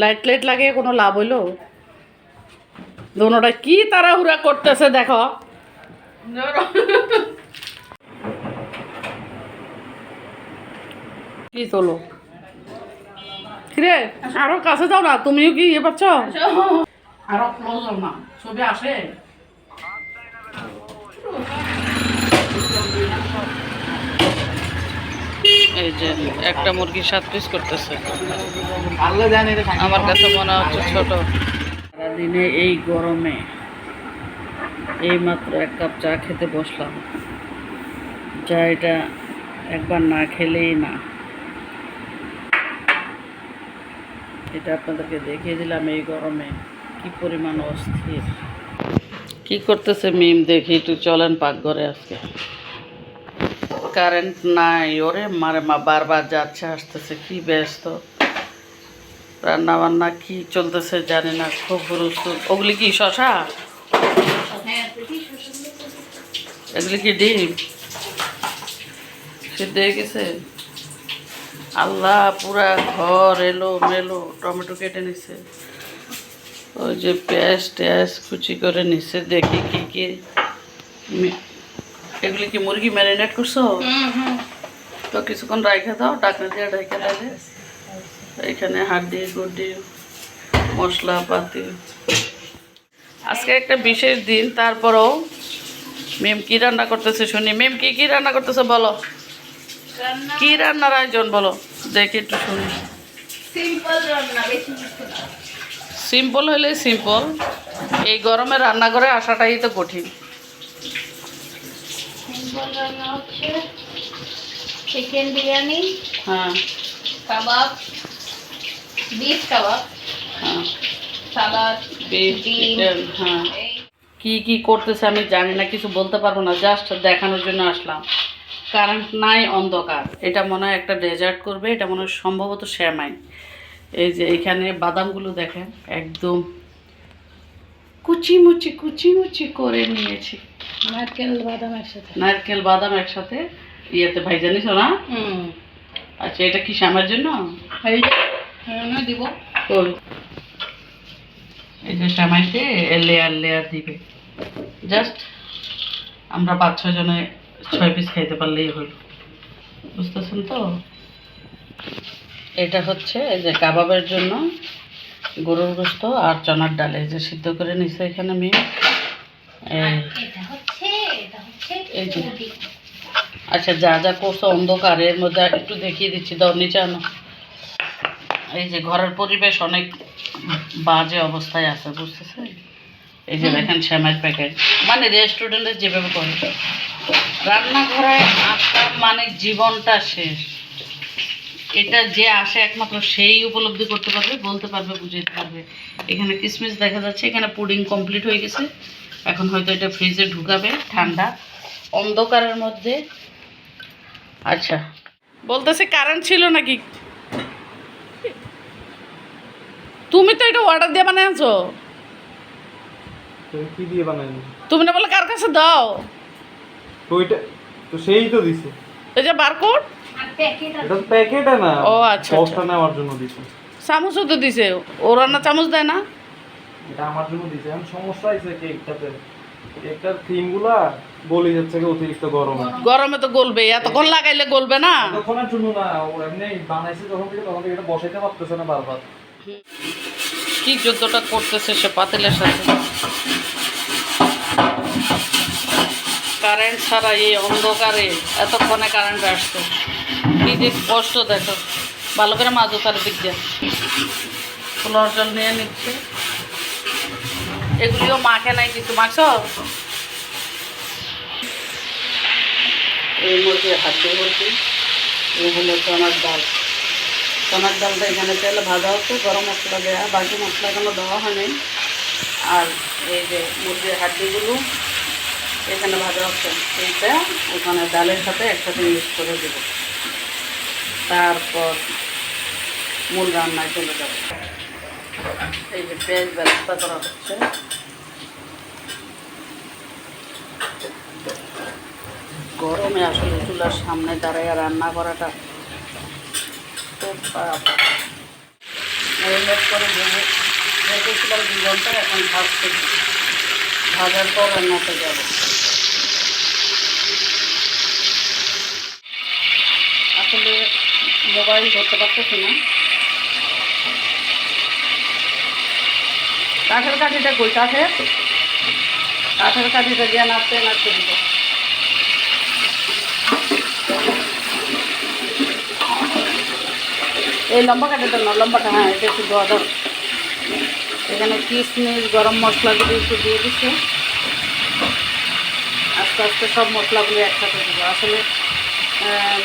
Light light লাগিয়ে কোনো লাভ হইল? দোনোটা কি তাড়াহুড়া করতেছে দেখো। কি তোলো? কিরে, আরও কাছে যাও না, তুমিও কি ইয়ে পাচ্ছ? আরও ক্লোজ না, ছবি আসে। এই যে একটা মুরগি সাত পিস করতেছে। আল্লাহ জানে রে আমার কাছে মনে হচ্ছে ছোট। সারাদিনে এই গরমে এই মাত্র এক কাপ চা খেতে বসলাম। চা এটা একবার না খেলেই না। এটা আপনাদেরকে দেখিয়ে দিলাম এই গরমে কি পরিমাণ অস্থির। কি করতেছে মিম দেখি একটু চলেন পাকঘরে আজকে। কারেন্ট নাই, ওরে মারে মা, বারবার যাচ্ছে, আসতেছে, কি ব্যস্ত? রান্না বান্না কি চলতেছে জানি না, খুব হুরুস্তুল ওগুলি কি শশা? এগুলি কি ডিম? সিদ্ধ হয়ে গেছে? আল্লাহ, পুরা ঘর এলো মেলো, টমেটো কেটে নিছে। ওই যে পেঁয়াজ টেয়াজ কুচি করে নিছে, দেখি কি কি এগুলি কি মুরগি ম্যারিনেট করছ? তো কিছুক্ষণ রাইখে দাও ডাকনা দিয়ে রেখে দিলে এখানে হাড্ডি গুড্ডি মশলা পাতি। আজকে একটা বিশেষ দিন তারপরেও মেম কি রান্না করতেছে শুনি। মেম কি কি রান্না করতেছে বলো? কি রান্নার আয়োজন বলো? দেখি একটু শুনি। সিম্পল হলে সিম্পল এই গরমে রান্না করে আসাটাই তো কঠিন। হচ্ছে চিকেন বিরিয়ানি হ্যাঁ। কাবাব বিফ কাবাব হ্যাঁ। সালাদ হ্যাঁ। কি কি করতেছে আমি জানি না কিছু বলতে পারব না জাস্ট দেখানোর জন্য আসলাম। কারেন্ট নাই অন্ধকার। এটা মনে হয় একটা ডেজার্ট করবে এটা মনে হয় সম্ভবত শ্যামাই। এই যে এখানে বাদামগুলো দেখেন একদম কুচি মুচি করে নিয়েছি। নারকেল বাদাম একসাথে। নারকেল বাদাম একসাথে। ইয়েতে ভাই জানিস না? হুম। আচ্ছা এটা কি শ্যামার জন্য? দিব। এই শ্যামাইতে লেয়ার লেয়ার দিবে। জাস্ট আমরা পাঁচ ছয় জনে ছয় পিস খাইতে পারলেই হল। বুঝতেছেন তো? এটা হচ্ছে এই যে কাবাবের জন্য গরুর গোস্ত আর চনার ডালে এই যে সিদ্ধ করে নিছে এখানে আমি এই এটা হচ্ছে এটা হচ্ছে এই যে। আচ্ছা যা যা করছ অন্ধকার এর মধ্যে একটু দেখিয়ে দিচ্ছি দাও নিচে আনো। এই যে ঘরের পরিবেশ অনেক বাজে অবস্থায় আছে বুঝতেছে? এই যে দেখেন শ্যামের প্যাকেট। মানে রেস্টুরেন্টে যেভাবে করে। রান্নাঘরে আসা মানে জীবনটা শেষ। এটা যে আসে একমাত্র সেই উপলব্ধি করতে পারবে বলতে পারবে বুঝতে পারবে। এখানে কিসমিস দেখা যাচ্ছে এখানে পুডিং কমপ্লিট হয়ে গেছে। এখন হয়তো এটা ফ্রিজে ঢুকাবে ঠান্ডা। অন্ধকারের মধ্যে। আচ্ছা। বলতেছে কারেন্ট ছিল নাকি? তুমি তো এটা অর্ডার দিয়ে বানিয়েছো তুমি কি দিয়ে বানাইনি তুমি না বলে কার কাছে দাও। তো ওইটা তো সেই তো দিছে। এই যে বারকোড এটা তো না। ও, আচ্ছা, বক্সটা নেওয়ার জন্য দিছে। চামচও তো দিছে। ও রান্না চামচ দেয় না? এটা আমার জন্য দিছে। এখন সমস্যা হয়েছে কেকটাতে কেকটার ক্রিমগুলা গলে যাচ্ছে অতিরিক্ত গরমে। গরমে তো গলবে। এতক্ষণ লাগাইলে গলবে না? তখনের জন্য না ও এমনি বানাইছে যখন থেকে তখন থেকে এটা বসাইতে পারতেছে না বারবার। কি যুদ্ধটা করতেছে সে পাতিলের সাথে? কারেন্ট ছাড়া এই অন্ধকারে এতক্ষণে কারেন্ট আসছে কি যে কষ্ট দেখো। ভালো করে মাজো তার দিক দিয়ে। ফুলর জল নিয়ে নিচ্ছে। এগুলিও মাখে নাই কিছু। মাখছ? এর মধ্যে হাতে বলছি। এই হলো চনার ডাল। চনার ডালটা এখানে তেলে ভাজা হচ্ছে, গরম মশলা দেওয়া বাকি মশলাগুলো দেওয়া হয়নি। আর এই যে মুরগির হাড্ডিগুলো এখানে ভাজা হচ্ছে এইটা, ওখানে ডালের সাথে একসাথে মিক্স করে দেবো। তারপর মূল রান্নায় চলে যাবে। এই যে পেঁয়াজ ব্যবস্থা করা হচ্ছে। গরমে আসলে চুলার সামনে দাঁড়াইয়া রান্না করাটা করে ভাজার পর রান্নাতে যাব আসলে মোবাইল ধরতে পারতেছি না। কাঠের কাঠিটা কই কাঠের? কাঠের কাঠিটা দিয়ে নাড়তে নাড়তে দিব। এই লম্বা কাঠিটা না লম্বাটা হ্যাঁ এটা একটু দেওয়া দাও এখানে কিশমিশ গরম মশলাগুলি একটু দিয়ে দিচ্ছে। আস্তে আস্তে সব মশলাগুলি একসাথে দেবো। আসলে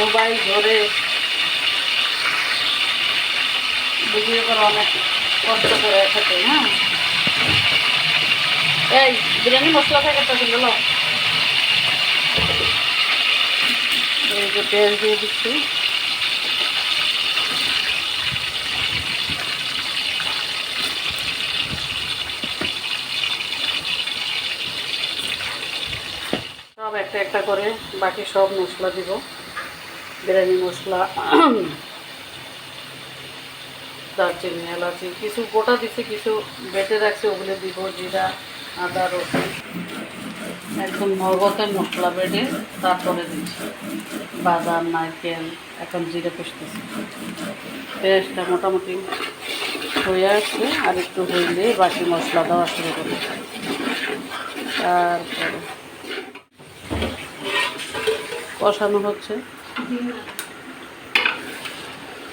মোবাইল ধরে ভিডিও করে অনেক কষ্ট করে থাকে হ্যাঁ? এই, বিরিয়ানি মশলা প্যাকেটটা দিল এই যে দিয়ে দিচ্ছি। সব একটা একটা করে বাকি সব মশলা দিব। বিরিয়ানি মশলা দারচিনি, এলাচি, কিছু গোটা দিচ্ছি কিছু বেটে রাখছি, ওগুলো দিব, জিরা, আদা, রসুন। একদম মগতে মশলা বেটে তারপরে দিচ্ছি। বাদাম, নারকেল, এখন জিরে পুষতেছি পেঁয়াজটা মোটামুটি হয়ে আসছে, আর একটু হইলে বাকি মশলা দেওয়া শুরু করব তারপরে কষানো হচ্ছে।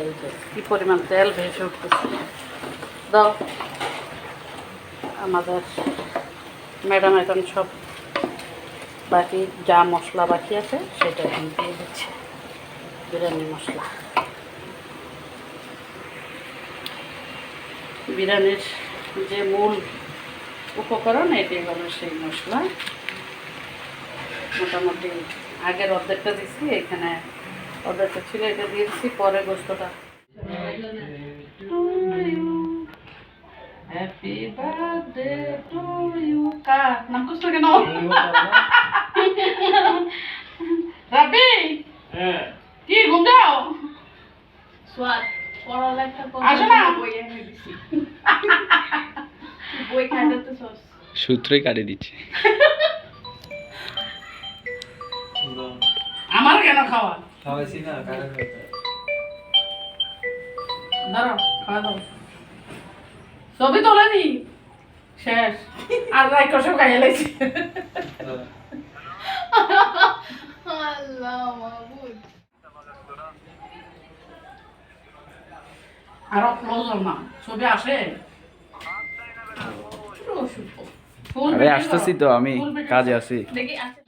এই যে, কী পরিমাণ তেল ভেসে উঠতেছে। দাও। আমাদের ম্যাডাম এখন সব বাকি যা মশলা বাকি আছে, সেটা এখন দিয়ে দিচ্ছে। বিরিয়ানি মশলা। বিরিয়ানির যে মূল উপকরণ এটাই হলো সেই মশলা। মোটামুটি আগের অর্ধেকটা দিচ্ছি এখানে অর্ধেকটা ছিল এটা দিয়েছি পরে গোস্তটা হ্যাপি বার্থডে টু ইউ কার? নাম কষ্ট কেন রাবি হ্যাঁ। কি ঘুম যাও সোয়াদ পড়ালেখা করতে আসো না। বই এনে দিছি। বই খাইতে সস। সূত্রই কাটে দিচ্ছে। আমার কেন খাওয়া? খাওয়াইছি না কারে দাঁড়াও খাওয়া দাও। ছবি তোলেনি শেষ। আর রাইক সব খাইয়ে লাগছি আল্লাহ মাহবুব আরও ক্লোজ না ছবি আসে? আরে আসতেছি তো আমি কাজে আছি। দেখি আছে